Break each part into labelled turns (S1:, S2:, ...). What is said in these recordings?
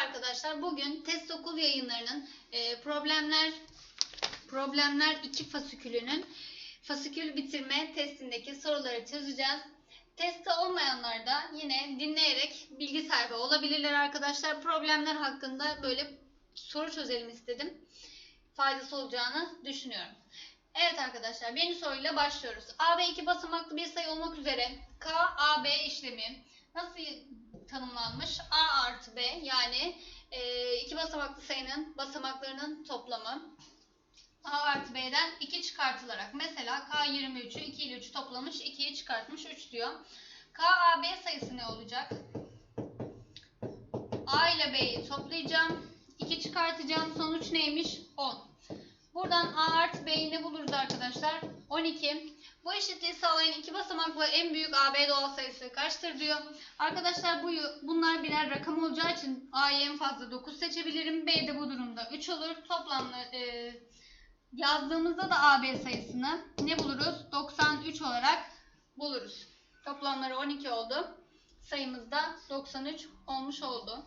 S1: arkadaşlar. Bugün test okul yayınlarının e, problemler problemler 2 fasikülünün fasikül bitirme testindeki soruları çözeceğiz. Testte olmayanlar da yine dinleyerek bilgi sahibi olabilirler arkadaşlar. Problemler hakkında böyle soru çözelim istedim. Faydası olacağını düşünüyorum. Evet arkadaşlar birinci soruyla başlıyoruz. AB iki basamaklı bir sayı olmak üzere K, AB işlemi nasıl tanımlanmış? A artı B yani e, iki basamaklı sayının basamaklarının toplamı A artı B'den 2 çıkartılarak mesela K 23'ü 2 ile 3'ü toplamış 2'yi çıkartmış 3 diyor. K, A, sayısı ne olacak? A ile B'yi toplayacağım. 2 çıkartacağım. Sonuç neymiş? 10. Buradan A artı B'yi ne buluruz arkadaşlar? 12. Bu eşitliği sağlayan iki basamaklı en büyük AB doğal sayısı kaçtır diyor. Arkadaşlar bu bunlar birer rakam olacağı için A'yı en fazla 9 seçebilirim. B de bu durumda 3 olur. Toplamlı e, yazdığımızda da AB sayısını ne buluruz? 93 olarak buluruz. Toplamları 12 oldu. Sayımız da 93 olmuş oldu.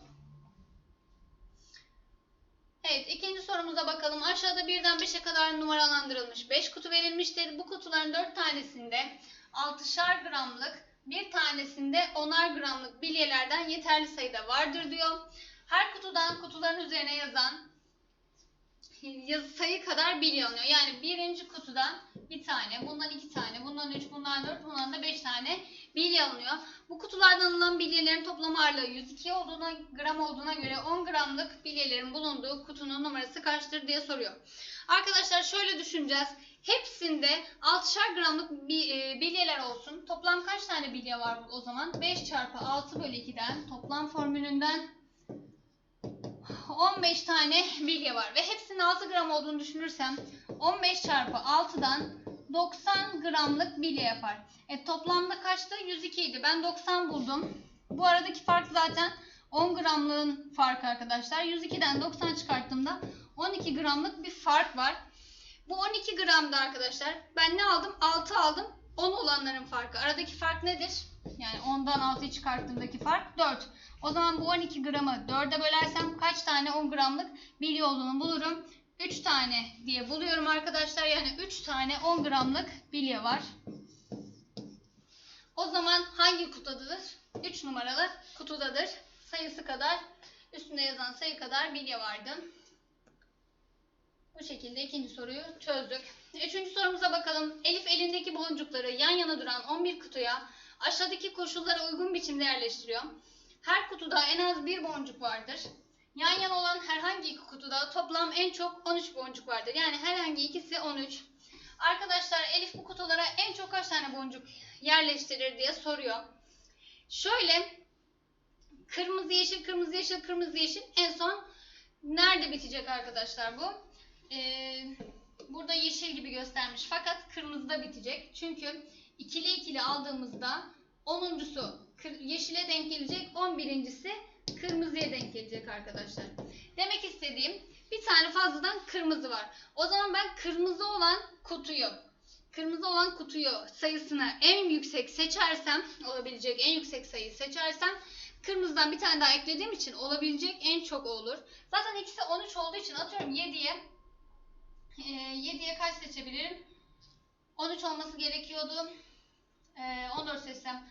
S1: Evet ikinci sorumuza bakalım. Aşağıda birden 5'e kadar numaralandırılmış 5 kutu verilmiştir. Bu kutuların 4 tanesinde 6'şar gramlık bir tanesinde 10'ar gramlık bilyelerden yeterli sayıda vardır diyor. Her kutudan kutuların üzerine yazan yazı sayı kadar bilye alınıyor. Yani birinci kutudan bir tane, bundan iki tane, bundan üç, bundan dört, bundan da beş tane bilye alınıyor. Bu kutulardan alınan bilyelerin toplam ağırlığı 102 olduğuna, gram olduğuna göre 10 gramlık bilyelerin bulunduğu kutunun numarası kaçtır diye soruyor. Arkadaşlar şöyle düşüneceğiz. Hepsinde 6'şar gramlık e, bilyeler olsun. Toplam kaç tane bilye var o zaman? 5 çarpı 6 bölü 2'den toplam formülünden 15 tane bilye var ve hepsinin 6 gram olduğunu düşünürsem 15 çarpı 6'dan 90 gramlık bilye yapar. E, toplamda kaçtı? 102 idi. Ben 90 buldum. Bu aradaki fark zaten 10 gramlığın farkı arkadaşlar. 102'den 90 çıkarttığımda 12 gramlık bir fark var. Bu 12 gramda arkadaşlar ben ne aldım? 6 aldım. 10 olanların farkı. Aradaki fark nedir? Yani 10'dan 6'yı çıkarttığımdaki fark 4. O zaman bu 12 gramı 4'e bölersem kaç tane 10 gramlık bilye olduğunu bulurum. 3 tane diye buluyorum arkadaşlar. Yani 3 tane 10 gramlık bilye var. O zaman hangi kutudadır? 3 numaralı kutudadır. Sayısı kadar, üstünde yazan sayı kadar bilye vardı. Bu şekilde ikinci soruyu çözdük. Üçüncü sorumuza bakalım. Elif elindeki boncukları yan yana duran 11 kutuya aşağıdaki koşullara uygun biçimde yerleştiriyor. Her kutuda en az bir boncuk vardır. Yan yana olan herhangi iki kutuda toplam en çok 13 boncuk vardır. Yani herhangi ikisi 13. Arkadaşlar Elif bu kutulara en çok kaç tane boncuk yerleştirir diye soruyor. Şöyle kırmızı yeşil kırmızı yeşil kırmızı yeşil en son nerede bitecek arkadaşlar bu? Ee, burada yeşil gibi göstermiş fakat kırmızıda bitecek. Çünkü ikili ikili aldığımızda 10'uncusu yeşile denk gelecek, 11.si kırmızıya denk gelecek arkadaşlar. Demek istediğim bir tane fazladan kırmızı var. O zaman ben kırmızı olan kutuyu, kırmızı olan kutuyu sayısını en yüksek seçersem, olabilecek en yüksek sayıyı seçersem kırmızıdan bir tane daha eklediğim için olabilecek en çok olur. Zaten ikisi 13 olduğu için atıyorum 7'ye e, 7'ye kaç seçebilirim? 13 olması gerekiyordu. E, 14 seçsem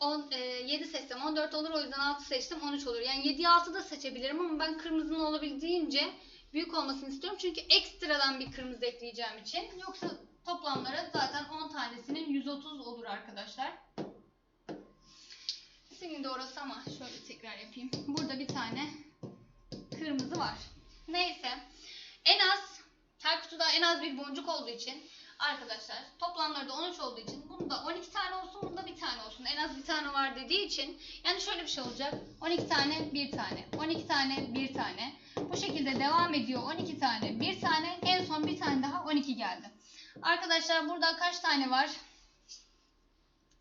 S1: 10, e, 7 seçsem 14 olur o yüzden 6 seçtim 13 olur. Yani 7'yi 6 da seçebilirim ama ben kırmızının olabildiğince büyük olmasını istiyorum. Çünkü ekstradan bir kırmızı ekleyeceğim için. Yoksa toplamları zaten 10 tanesinin 130 olur arkadaşlar. De orası ama şöyle tekrar yapayım. Burada bir tane kırmızı var. Neyse. En az her kutuda en az bir boncuk olduğu için arkadaşlar toplamları da 13 olduğu için bunda 12 tane olsun bunda bir tane olsun. En az bir tane var dediği için yani şöyle bir şey olacak. 12 tane bir tane 12 tane bir tane bu şekilde devam ediyor. 12 tane bir tane en son bir tane daha 12 geldi. Arkadaşlar burada kaç tane var?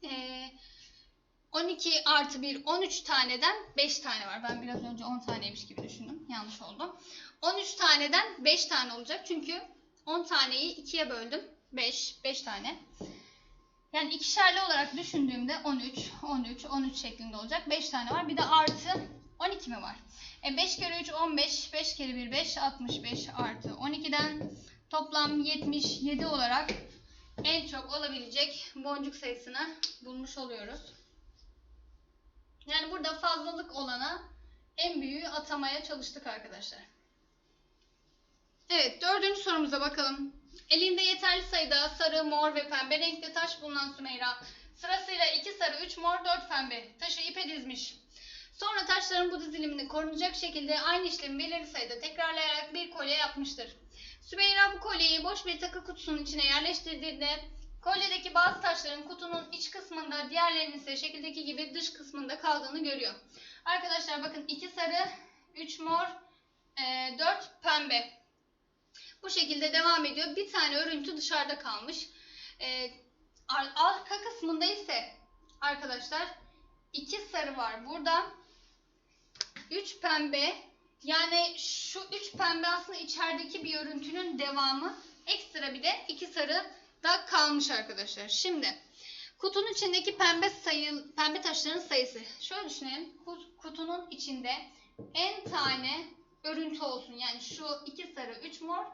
S1: Ee, 12 artı 1 13 taneden 5 tane var. Ben biraz önce 10 taneymiş gibi düşündüm. Yanlış oldu. 13 taneden 5 tane olacak. Çünkü 10 taneyi 2'ye böldüm. 5, 5 tane. Yani ikişerli olarak düşündüğümde 13, 13, 13 şeklinde olacak. 5 tane var. Bir de artı 12 mi var? E 5 kere 3 15, 5 kere 1 5, 65 artı 12'den toplam 77 olarak en çok olabilecek boncuk sayısını bulmuş oluyoruz. Yani burada fazlalık olana en büyüğü atamaya çalıştık arkadaşlar. Evet dördüncü sorumuza bakalım. Elinde yeterli sayıda sarı, mor ve pembe renkli taş bulunan Sümeyra sırasıyla 2 sarı, 3 mor, 4 pembe taşı ipe dizmiş. Sonra taşların bu dizilimini korunacak şekilde aynı işlemi belirli sayıda tekrarlayarak bir kolye yapmıştır. Sümeyra bu kolyeyi boş bir takı kutusunun içine yerleştirdiğinde kolyedeki bazı taşların kutunun iç kısmında diğerlerinin ise şekildeki gibi dış kısmında kaldığını görüyor. Arkadaşlar bakın 2 sarı, 3 mor, 4 pembe. Bu şekilde devam ediyor. Bir tane örüntü dışarıda kalmış. Ee, ar- arka kısmında ise arkadaşlar iki sarı var burada. Üç pembe. Yani şu üç pembe aslında içerideki bir örüntünün devamı. Ekstra bir de iki sarı da kalmış arkadaşlar. Şimdi kutunun içindeki pembe sayı pembe taşların sayısı. Şöyle düşünelim. Kut- Kutunun içinde en tane örüntü olsun. Yani şu iki sarı, üç mor,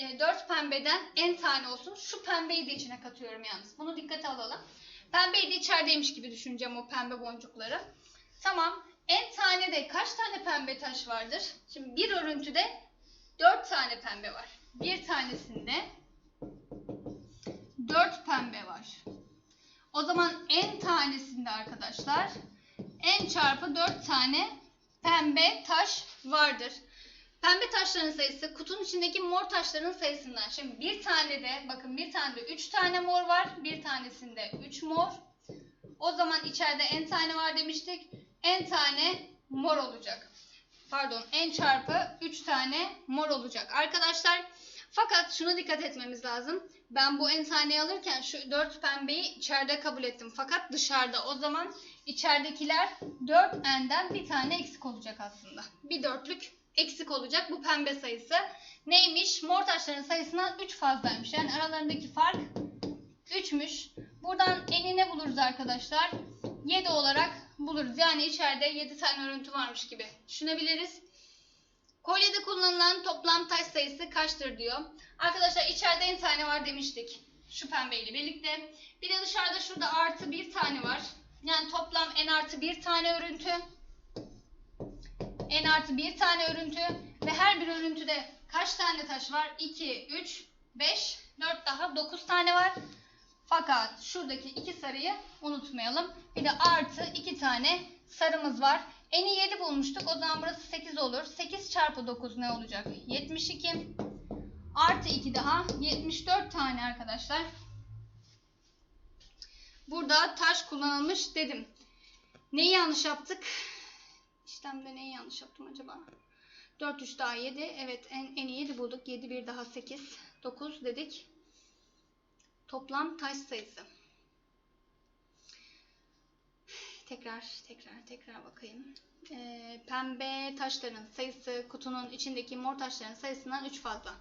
S1: e, 4 pembeden en tane olsun. Şu pembeyi de içine katıyorum yalnız. Bunu dikkate alalım. Pembeyi de içerideymiş gibi düşüneceğim o pembe boncukları. Tamam. En tane de kaç tane pembe taş vardır? Şimdi bir örüntüde 4 tane pembe var. Bir tanesinde 4 pembe var. O zaman en tanesinde arkadaşlar en çarpı 4 tane pembe taş vardır. Pembe taşların sayısı kutunun içindeki mor taşların sayısından. Şimdi bir tane de bakın bir tane de 3 tane mor var. Bir tanesinde 3 mor. O zaman içeride en tane var demiştik. En tane mor olacak. Pardon en çarpı 3 tane mor olacak. Arkadaşlar fakat şuna dikkat etmemiz lazım. Ben bu en taneyi alırken şu 4 pembeyi içeride kabul ettim. Fakat dışarıda o zaman içeridekiler 4 n'den bir tane eksik olacak aslında. Bir dörtlük eksik olacak bu pembe sayısı. Neymiş? Mor taşların sayısından 3 fazlaymış. Yani aralarındaki fark 3'müş. Buradan eni ne buluruz arkadaşlar? 7 olarak buluruz. Yani içeride 7 tane örüntü varmış gibi düşünebiliriz. Kolyede kullanılan toplam taş sayısı kaçtır diyor. Arkadaşlar içeride en tane var demiştik. Şu pembeyle birlikte. Bir de dışarıda şurada artı bir tane var. Yani toplam en artı bir tane örüntü. En artı bir tane örüntü. Ve her bir örüntüde kaç tane taş var? 2, 3, 5, 4 daha 9 tane var. Fakat şuradaki iki sarıyı unutmayalım. Bir de artı iki tane sarımız var. Eni 7 bulmuştuk. O zaman burası 8 olur. 8 çarpı 9 ne olacak? 72. Artı 2 daha 74 tane arkadaşlar. Burada taş kullanılmış dedim. Neyi yanlış yaptık? İşlemde neyi yanlış yaptım acaba? 4 3 daha 7. Evet en, en iyi 7 bulduk. 7 bir daha 8. 9 dedik. Toplam taş sayısı. Tekrar tekrar tekrar bakayım. Ee, pembe taşların sayısı kutunun içindeki mor taşların sayısından 3 fazla.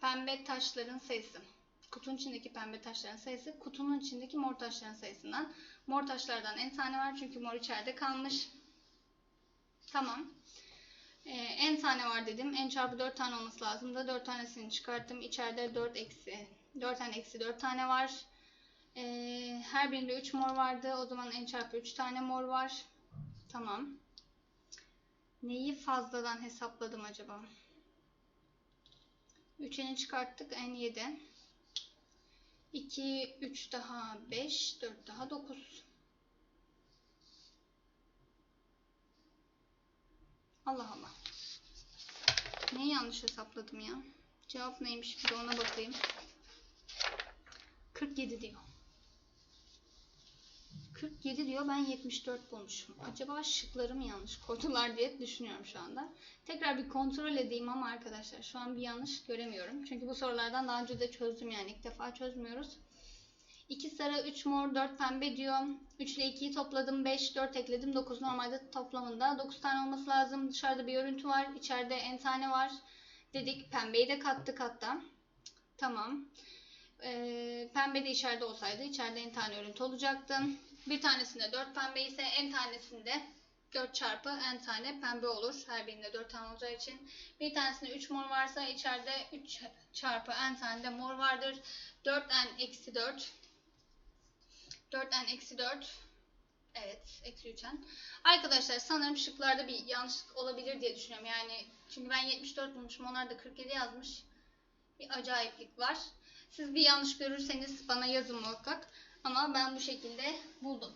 S1: Pembe taşların sayısı. Kutunun içindeki pembe taşların sayısı kutunun içindeki mor taşların sayısından. Mor taşlardan en tane var çünkü mor içeride kalmış. Tamam. Ee, en tane var dedim. En çarpı 4 tane olması lazım da 4 tanesini çıkarttım. İçeride 4 eksi 4 tane eksi 4 tane var. Ee, her birinde 3 mor vardı. O zaman en çarpı 3 tane mor var. Tamam. Neyi fazladan hesapladım acaba? 3'eni çıkarttık. En 7. 2, 3 daha 5, 4 daha 9. Allah Allah. Neyi yanlış hesapladım ya? Cevap neymiş bir de ona bakayım. 47 diyor. 47 diyor ben 74 bulmuşum. Acaba şıkları mı yanlış koydular diye düşünüyorum şu anda. Tekrar bir kontrol edeyim ama arkadaşlar şu an bir yanlış göremiyorum. Çünkü bu sorulardan daha önce de çözdüm yani ilk defa çözmüyoruz. 2 sarı, 3 mor, 4 pembe diyor. 3 ile 2'yi topladım. 5, 4 ekledim. 9 normalde toplamında. 9 tane olması lazım. Dışarıda bir örüntü var. İçeride en tane var. Dedik. Pembeyi de kattık hatta. Tamam. Ee, pembe de içeride olsaydı içeride en tane örüntü olacaktı. Bir tanesinde 4 pembe ise en tanesinde 4 çarpı n tane pembe olur. Her birinde 4 tane olacağı için. Bir tanesinde 3 mor varsa içeride 3 çarpı n tane de mor vardır. 4n eksi 4. 4n eksi 4. Evet, eksi 3n. Arkadaşlar sanırım şıklarda bir yanlışlık olabilir diye düşünüyorum. Yani çünkü ben 74 bulmuşum. Onlar da 47 yazmış. Bir acayiplik var. Siz bir yanlış görürseniz bana yazın muhakkak. Ama ben bu şekilde buldum.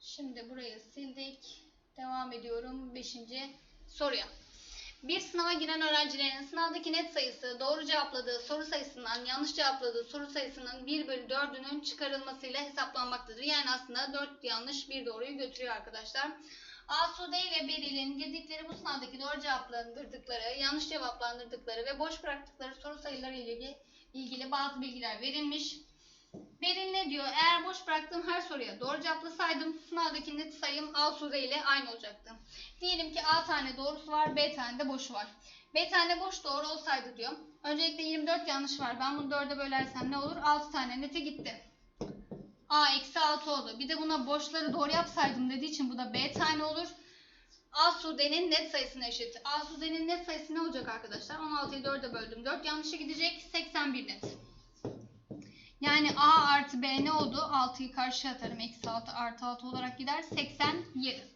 S1: Şimdi burayı sildik. Devam ediyorum 5. soruya. Bir sınava giren öğrencilerin sınavdaki net sayısı doğru cevapladığı soru sayısından yanlış cevapladığı soru sayısının 1 bölü 4'ünün çıkarılmasıyla hesaplanmaktadır. Yani aslında 4 yanlış 1 doğruyu götürüyor arkadaşlar. Asude ile Beril'in girdikleri bu sınavdaki doğru cevaplandırdıkları, yanlış cevaplandırdıkları ve boş bıraktıkları soru sayıları ile ilgili, bazı bilgiler verilmiş. Beril ne diyor? Eğer boş bıraktığım her soruya doğru cevaplasaydım sınavdaki net sayım Asude ile aynı olacaktı. Diyelim ki A tane doğrusu var, B tane de boşu var. B tane boş doğru olsaydı diyor. Öncelikle 24 yanlış var. Ben bunu 4'e bölersem ne olur? 6 tane nete gitti. A eksi 6 oldu. Bir de buna boşları doğru yapsaydım dediği için bu da B tane olur. Asude'nin net sayısına eşit. Asude'nin net sayısı ne olacak arkadaşlar? 16'yı 4'e böldüm. 4 yanlışa gidecek. 81 net. Yani A artı B ne oldu? 6'yı karşıya atarım. Eksi 6 artı 6 olarak gider. 87.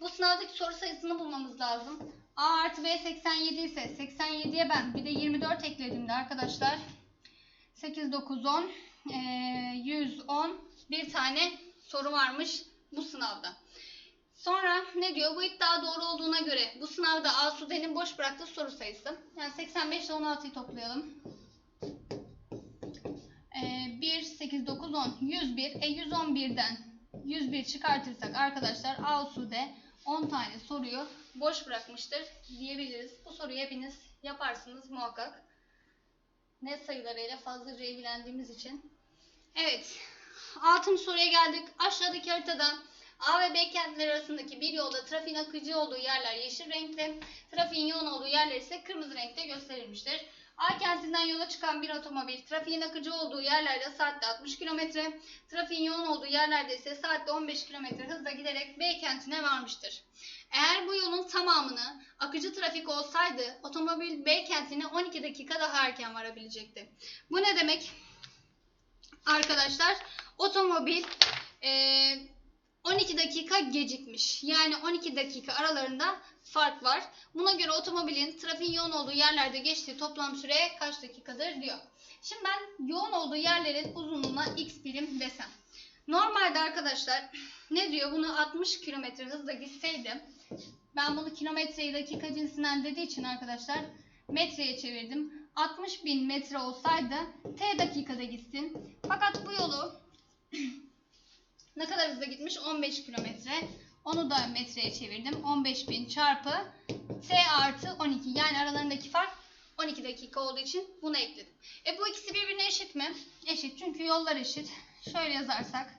S1: Bu sınavdaki soru sayısını bulmamız lazım. A artı B 87 ise 87'ye ben bir de 24 eklediğimde arkadaşlar 8, 9, 10, e, 110 bir tane soru varmış bu sınavda. Sonra ne diyor? Bu iddia doğru olduğuna göre bu sınavda Asude'nin boş bıraktığı soru sayısı. Yani 85 ile 16'yı toplayalım. E, 1, 8, 9, 10, 101. E 111'den 101 çıkartırsak arkadaşlar Asude 10 tane soruyu boş bırakmıştır diyebiliriz. Bu soruyu hepiniz yaparsınız muhakkak. Net sayılarıyla fazlaca ilgilendiğimiz için. Evet. Altın soruya geldik. Aşağıdaki haritada A ve B kentler arasındaki bir yolda trafiğin akıcı olduğu yerler yeşil renkte, trafiğin yoğun olduğu yerler ise kırmızı renkte gösterilmiştir. A kentinden yola çıkan bir otomobil trafiğin akıcı olduğu yerlerde saatte 60 km, trafiğin yoğun olduğu yerlerde ise saatte 15 km hızla giderek B kentine varmıştır. Eğer bu yolun tamamını akıcı trafik olsaydı otomobil B kentine 12 dakika daha erken varabilecekti. Bu ne demek? Arkadaşlar otomobil eee 12 dakika gecikmiş. Yani 12 dakika aralarında fark var. Buna göre otomobilin trafiğin yoğun olduğu yerlerde geçtiği toplam süre kaç dakikadır diyor. Şimdi ben yoğun olduğu yerlerin uzunluğuna x birim desem. Normalde arkadaşlar ne diyor? Bunu 60 km hızla gitseydim ben bunu kilometreyi dakika cinsinden dediği için arkadaşlar metreye çevirdim. 60 bin metre olsaydı t dakikada gitsin. Fakat bu yolu ne kadar hızla gitmiş? 15 kilometre. Onu da metreye çevirdim. 15.000 çarpı t artı 12. Yani aralarındaki fark 12 dakika olduğu için bunu ekledim. E bu ikisi birbirine eşit mi? Eşit. Çünkü yollar eşit. Şöyle yazarsak.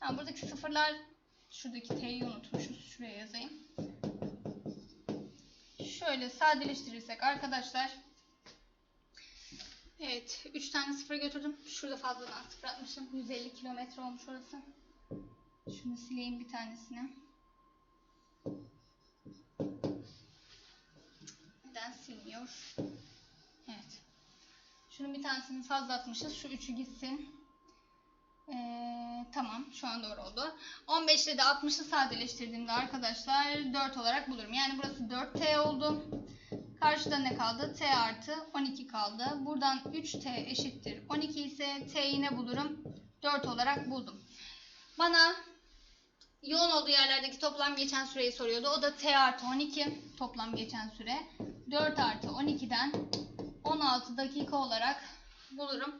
S1: Ha, buradaki sıfırlar şuradaki t'yi unutmuşuz. Şuraya yazayım. Şöyle sadeleştirirsek arkadaşlar Evet, 3 tane sıfır götürdüm. Şurada fazladan sıfır atmışım. 150 kilometre olmuş orası. Şunu sileyim bir tanesini. Neden silmiyor? Evet. Şunun bir tanesini fazla atmışız. Şu üçü gitsin. Ee, tamam. Şu an doğru oldu. 15 ile de 60'ı sadeleştirdiğimde arkadaşlar 4 olarak bulurum. Yani burası 4T oldu. Karşıda ne kaldı? T artı 12 kaldı. Buradan 3T eşittir 12 ise T'yi ne bulurum? 4 olarak buldum. Bana yoğun olduğu yerlerdeki toplam geçen süreyi soruyordu. O da T artı 12 toplam geçen süre. 4 artı 12'den 16 dakika olarak bulurum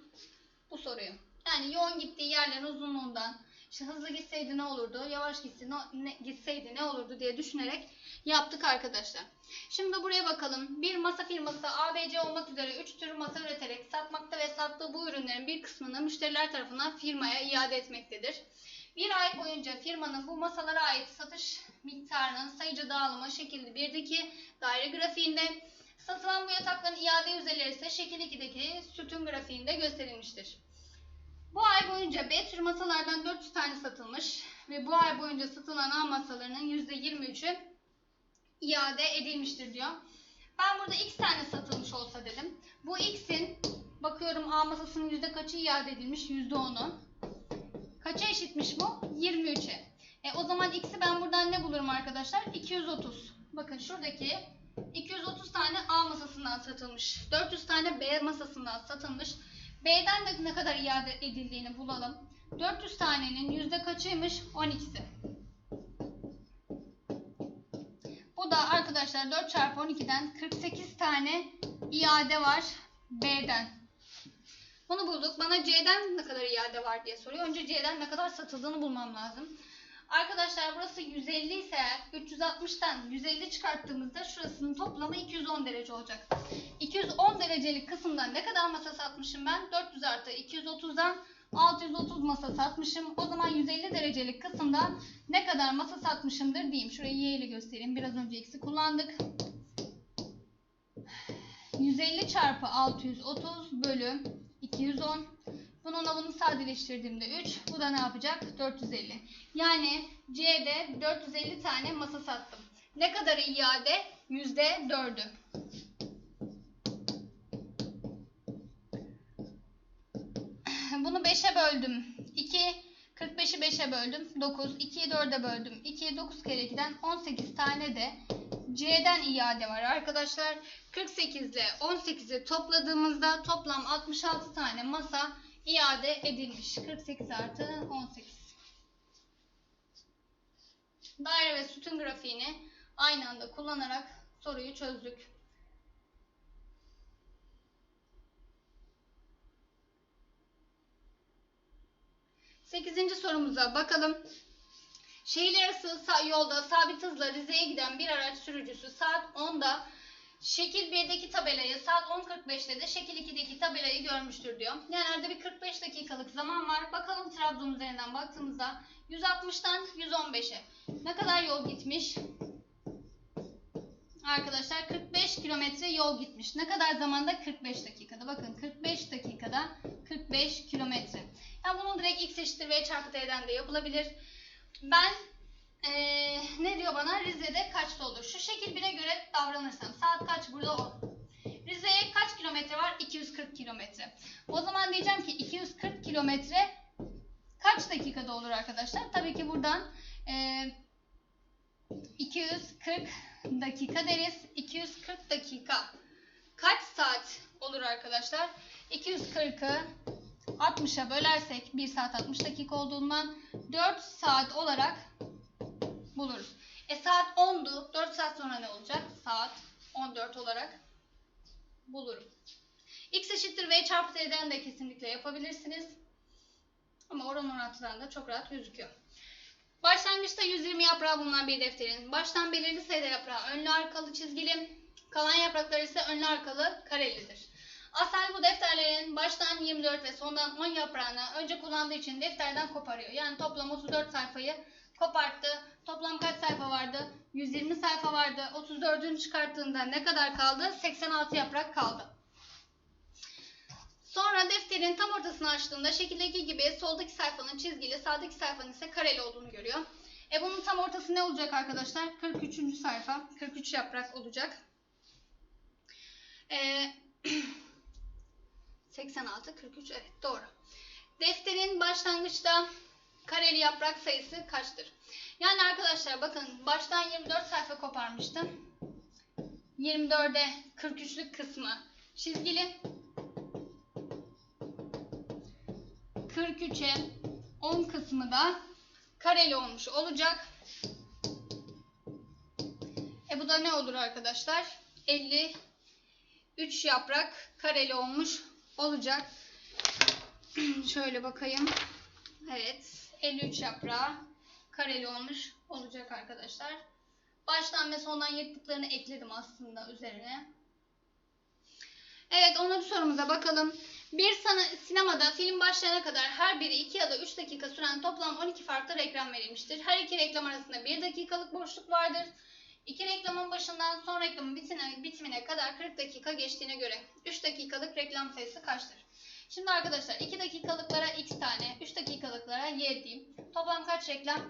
S1: bu soruyu. Yani yoğun gittiği yerlerin uzunluğundan işte hızlı gitseydi ne olurdu, yavaş gitse, ne, gitseydi ne olurdu diye düşünerek yaptık arkadaşlar. Şimdi buraya bakalım. Bir masa firması ABC olmak üzere 3 tür masa üreterek satmakta ve sattığı bu ürünlerin bir kısmını müşteriler tarafından firmaya iade etmektedir. Bir ay boyunca firmanın bu masalara ait satış miktarının sayıcı dağılımı şekilli birdeki daire grafiğinde Satılan bu yatakların iade yüzdeleri ise şekil 2'deki sütun grafiğinde gösterilmiştir. Bu ay boyunca B tür masalardan 400 tane satılmış ve bu ay boyunca satılan A masalarının %23'ü iade edilmiştir diyor. Ben burada X tane satılmış olsa dedim. Bu X'in bakıyorum A masasının yüzde kaçı iade edilmiş? %10'u. Kaça eşitmiş bu? 23'e. E, o zaman X'i ben buradan ne bulurum arkadaşlar? 230. Bakın şuradaki 230 tane A masasından satılmış. 400 tane B masasından satılmış. B'den de ne kadar iade edildiğini bulalım. 400 tanenin yüzde kaçıymış? 12'si. Bu da arkadaşlar 4 çarpı 12'den 48 tane iade var B'den. Bunu bulduk. Bana C'den ne kadar iade var diye soruyor. Önce C'den ne kadar satıldığını bulmam lazım. Arkadaşlar burası 150 ise eğer 360'tan 150 çıkarttığımızda şurasının toplamı 210 derece olacak. 210 derecelik kısımdan ne kadar masa satmışım ben? 400 artı 230'dan 630 masa satmışım. O zaman 150 derecelik kısımdan ne kadar masa satmışımdır diyeyim. Şurayı y ile göstereyim. Biraz önce x'i kullandık. 150 çarpı 630 bölü 210. Bununla bunu sadeleştirdiğimde 3. Bu da ne yapacak? 450. Yani C'de 450 tane masa sattım. Ne kadar iade? %4'ü. Bunu 5'e böldüm. 2. 45'i 5'e böldüm. 9. 2'yi 4'e böldüm. 2'yi 9 kere 2'den 18 tane de C'den iade var arkadaşlar. 48 ile 18'i topladığımızda toplam 66 tane masa iade edilmiş. 48 artı 18. Daire ve sütun grafiğini aynı anda kullanarak soruyu çözdük. Sekizinci sorumuza bakalım. Şehirler arası yolda sabit hızla Rize'ye giden bir araç sürücüsü saat 10'da şekil 1'deki tabelayı saat 10.45'te de şekil 2'deki tabelayı görmüştür diyor. Yani arada bir 45 dakikalık zaman var. Bakalım Trabzon üzerinden baktığımızda 160'tan 115'e ne kadar yol gitmiş? Arkadaşlar 45 kilometre yol gitmiş. Ne kadar zamanda? 45 dakikada. Bakın 45 dakikada 45 kilometre. Yani bunun direkt x eşittir v çarpı t'den de yapılabilir. Ben eee, ne diyor bana? Rize'de kaçta olur? Şu şekil 1'e göre davranırsam. Saat kaç? Burada 10. Rize'ye kaç kilometre var? 240 kilometre. O zaman diyeceğim ki 240 kilometre kaç dakikada olur arkadaşlar? Tabii ki buradan eee 240 dakika deriz. 240 dakika kaç saat olur arkadaşlar? 240'ı 60'a bölersek 1 saat 60 dakika olduğundan 4 saat olarak buluruz. E saat 10'du. 4 saat sonra ne olacak? Saat 14 olarak bulurum. X eşittir V çarpı T'den de kesinlikle yapabilirsiniz. Ama oran orantıdan da çok rahat gözüküyor. Başlangıçta 120 yaprağı bulunan bir defterin baştan belirli sayıda yaprağı önlü arkalı çizgili, kalan yapraklar ise önlü arkalı karelidir. Asal bu defterlerin baştan 24 ve sondan 10 yaprağını önce kullandığı için defterden koparıyor. Yani toplam 34 sayfayı koparttı. Toplam kaç sayfa vardı? 120 sayfa vardı. 34'ünü çıkarttığında ne kadar kaldı? 86 yaprak kaldı. Sonra defterin tam ortasını açtığında şekildeki gibi soldaki sayfanın çizgili, sağdaki sayfanın ise kareli olduğunu görüyor. E bunun tam ortası ne olacak arkadaşlar? 43. sayfa. 43 yaprak olacak. E, 86, 43 evet doğru. Defterin başlangıçta kareli yaprak sayısı kaçtır? Yani arkadaşlar bakın baştan 24 sayfa koparmıştım. 24'e 43'lük kısmı çizgili. 43'e 10 kısmı da kareli olmuş olacak. E bu da ne olur arkadaşlar? 53 yaprak kareli olmuş olacak. Şöyle bakayım. Evet. 53 yaprağı kareli olmuş olacak arkadaşlar. Baştan ve sondan yırttıklarını ekledim aslında üzerine. Evet 10. sorumuza bakalım. Bir sinemada film başlayana kadar her biri 2 ya da 3 dakika süren toplam 12 farklı reklam verilmiştir. Her iki reklam arasında 1 dakikalık boşluk vardır. İki reklamın başından son reklamın bitimine, bitimine kadar 40 dakika geçtiğine göre 3 dakikalık reklam sayısı kaçtır? Şimdi arkadaşlar 2 dakikalıklara x tane, 3 dakikalıklara y diyeyim. Toplam kaç reklam?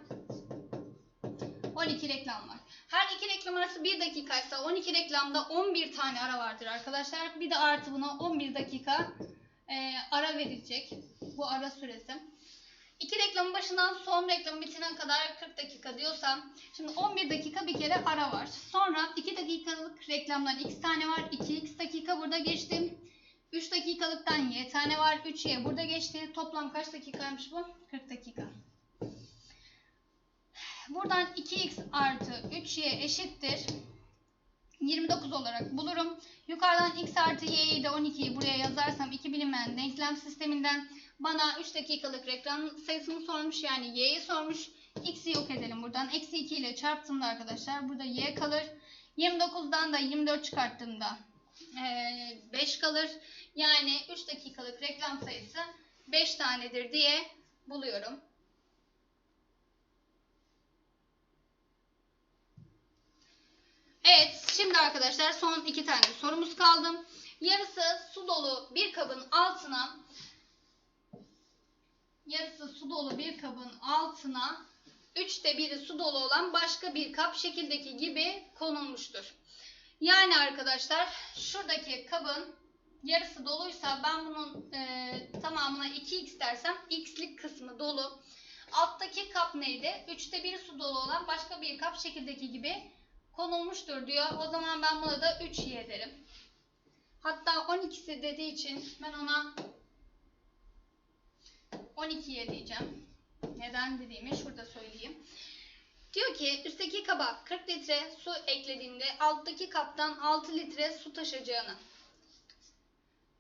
S1: 12 reklam var. Her iki reklam arası 1 dakikaysa 12 reklamda 11 tane ara vardır arkadaşlar. Bir de artı buna 11 dakika e, ara verilecek. Bu ara süresi. İki reklamın başından son reklamın bitene kadar 40 dakika diyorsam şimdi 11 dakika bir kere ara var. Sonra 2 dakikalık reklamdan x tane var. 2x dakika burada geçti. 3 dakikalıktan y tane var. 3y burada geçti. Toplam kaç dakikaymış bu? 40 dakika. Buradan 2x artı 3y eşittir. 29 olarak bulurum. Yukarıdan x artı y'yi de 12'yi buraya yazarsam iki bilinmeyen denklem sisteminden bana 3 dakikalık reklam sayısını sormuş. Yani y'yi sormuş. x'i yok edelim buradan. Eksi 2 ile çarptığımda arkadaşlar burada y kalır. 29'dan da 24 çıkarttığımda 5 kalır. Yani 3 dakikalık reklam sayısı 5 tanedir diye buluyorum. Evet, şimdi arkadaşlar son iki tane sorumuz kaldı. Yarısı su dolu bir kabın altına yarısı su dolu bir kabın altına üçte biri su dolu olan başka bir kap şekildeki gibi konulmuştur. Yani arkadaşlar şuradaki kabın yarısı doluysa ben bunun e, tamamına 2x dersem x'lik kısmı dolu. Alttaki kap neydi? Üçte biri su dolu olan başka bir kap şekildeki gibi konulmuştur diyor. O zaman ben buna da 3y derim. Hatta 12'si dediği için ben ona 12'ye diyeceğim. Neden dediğimi şurada söyleyeyim. Diyor ki üstteki kaba 40 litre su eklediğinde alttaki kaptan 6 litre su taşıyacağını.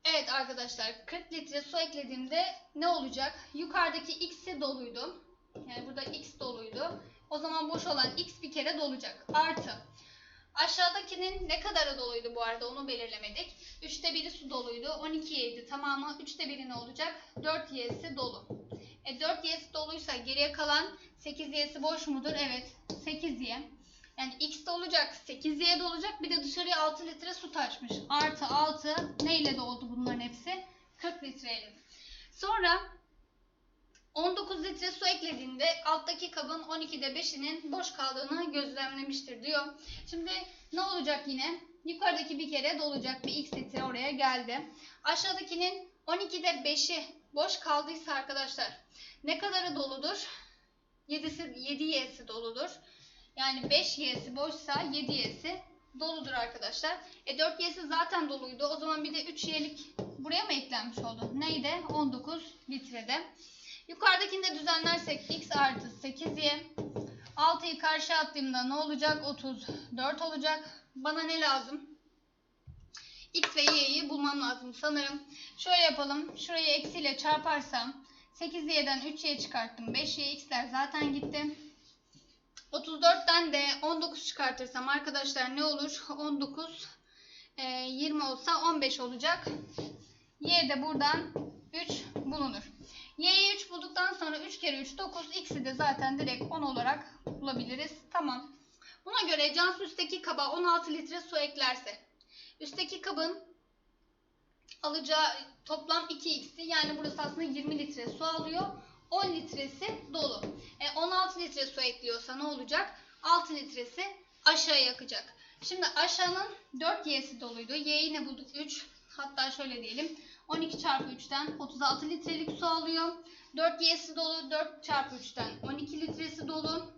S1: Evet arkadaşlar 40 litre su eklediğimde ne olacak? Yukarıdaki x'i doluydu. Yani burada x doluydu. O zaman boş olan x bir kere dolacak. Artı. Aşağıdakinin ne kadarı doluydu bu arada onu belirlemedik. 3'te 1'i su doluydu. 12y'ydi tamamı. 3'te 1'i ne olacak? 4y'si dolu. E 4y'si doluysa geriye kalan 8y'si boş mudur? Evet. 8y. Yani x dolacak, 8y dolacak. Bir de dışarıya 6 litre su taşmış. Artı 6 neyle doldu bunların hepsi? 40 litreyle. Sonra 19 litre su eklediğinde alttaki kabın 12'de 5'inin boş kaldığını gözlemlemiştir diyor. Şimdi ne olacak yine? Yukarıdaki bir kere dolacak bir x litre oraya geldi. Aşağıdakinin 12'de 5'i boş kaldıysa arkadaşlar ne kadarı doludur? 7'si 7y'si doludur. Yani 5y'si boşsa 7y'si doludur arkadaşlar. E 4y'si zaten doluydu. O zaman bir de 3y'lik buraya mı eklenmiş oldu? Neydi? 19 litrede. Yukarıdakini de düzenlersek x artı 8y. 6'yı karşı attığımda ne olacak? 34 olacak. Bana ne lazım? X ve y'yi bulmam lazım sanırım. Şöyle yapalım. Şurayı eksiyle çarparsam 8y'den 3y çıkarttım. 5y x'ler zaten gitti. 34'ten de 19 çıkartırsam arkadaşlar ne olur? 19 20 olsa 15 olacak. Y de buradan 3 bulunur. Y'yi 3 bulduktan sonra 3 kere 3 9. X'i de zaten direkt 10 olarak bulabiliriz. Tamam. Buna göre Cansu üstteki kaba 16 litre su eklerse üstteki kabın alacağı toplam 2x'i yani burası aslında 20 litre su alıyor. 10 litresi dolu. E 16 litre su ekliyorsa ne olacak? 6 litresi aşağıya akacak. Şimdi aşağının 4 y'si doluydu. Y'yi ne bulduk? 3. Hatta şöyle diyelim. 12 çarpı 3'ten 36 litrelik su alıyor. 4 y'si dolu. 4 çarpı 3'ten 12 litresi dolu.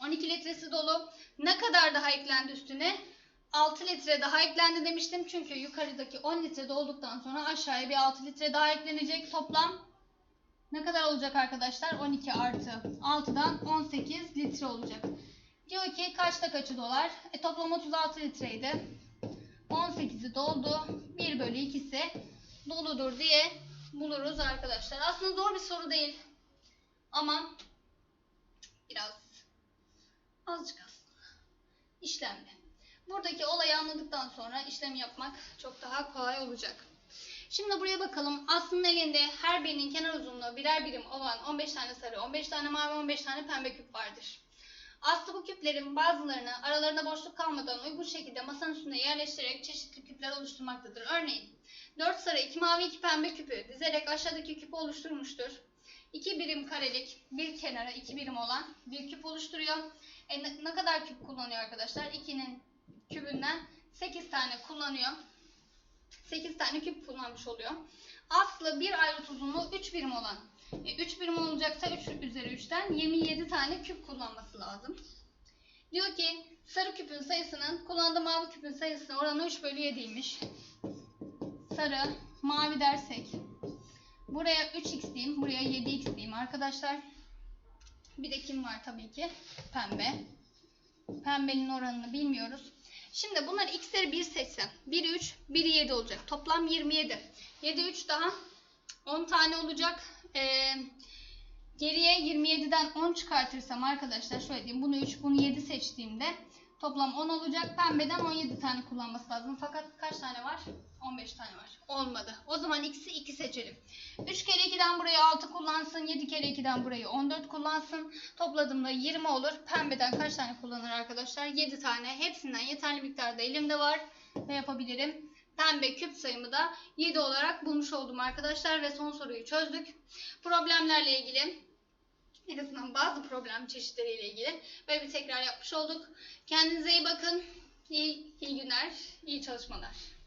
S1: 12 litresi dolu. Ne kadar daha eklendi üstüne? 6 litre daha eklendi demiştim. Çünkü yukarıdaki 10 litre dolduktan sonra aşağıya bir 6 litre daha eklenecek. Toplam ne kadar olacak arkadaşlar? 12 artı 6'dan 18 litre olacak. Diyor ki kaçta kaçı dolar? E, toplam 36 litreydi. 18'i doldu. 1 bölü 2'si doludur diye buluruz arkadaşlar. Aslında zor bir soru değil. Ama biraz azıcık aslında işlemli. Buradaki olayı anladıktan sonra işlem yapmak çok daha kolay olacak. Şimdi buraya bakalım. Aslında elinde her birinin kenar uzunluğu birer birim olan 15 tane sarı, 15 tane mavi, 15 tane pembe küp vardır. Aslı bu küplerin bazılarını aralarında boşluk kalmadan uygun şekilde masanın üstüne yerleştirerek çeşitli küpler oluşturmaktadır. Örneğin 4 sarı, 2 mavi, 2 pembe küpü dizerek aşağıdaki küpü oluşturmuştur. 2 birim karelik bir kenara 2 birim olan bir küp oluşturuyor. E, ne, kadar küp kullanıyor arkadaşlar? 2'nin kübünden 8 tane kullanıyor. 8 tane küp kullanmış oluyor. Aslı bir ayrıt uzunluğu 3 birim olan. 3 birim olacaksa 3 üzeri 3'ten 27 tane küp kullanması lazım. Diyor ki sarı küpün sayısının kullandığı mavi küpün sayısının oranı 3 bölü 7'ymiş. Sarı, mavi dersek buraya 3x diyeyim, buraya 7x diyeyim arkadaşlar. Bir de kim var tabii ki? Pembe. Pembenin oranını bilmiyoruz. Şimdi bunları x'leri 1 seçsem. Biri 3, biri 7 olacak. Toplam 27. 7, 3 daha 10 tane olacak. Ee, geriye 27'den 10 çıkartırsam arkadaşlar şöyle diyeyim. Bunu 3, bunu 7 seçtiğimde toplam 10 olacak. Pembeden 17 tane kullanması lazım. Fakat kaç tane var? 15 tane var. Olmadı. O zaman x'i 2 seçelim. 3 kere 2'den burayı 6 kullansın. 7 kere 2'den burayı 14 kullansın. Topladığımda 20 olur. Pembeden kaç tane kullanır arkadaşlar? 7 tane. Hepsinden yeterli miktarda elimde var. Ve yapabilirim. Pembe küp sayımı da 7 olarak bulmuş oldum arkadaşlar. Ve son soruyu çözdük. Problemlerle ilgili en azından bazı problem çeşitleriyle ilgili böyle bir tekrar yapmış olduk. Kendinize iyi bakın. İyi, iyi günler, iyi çalışmalar.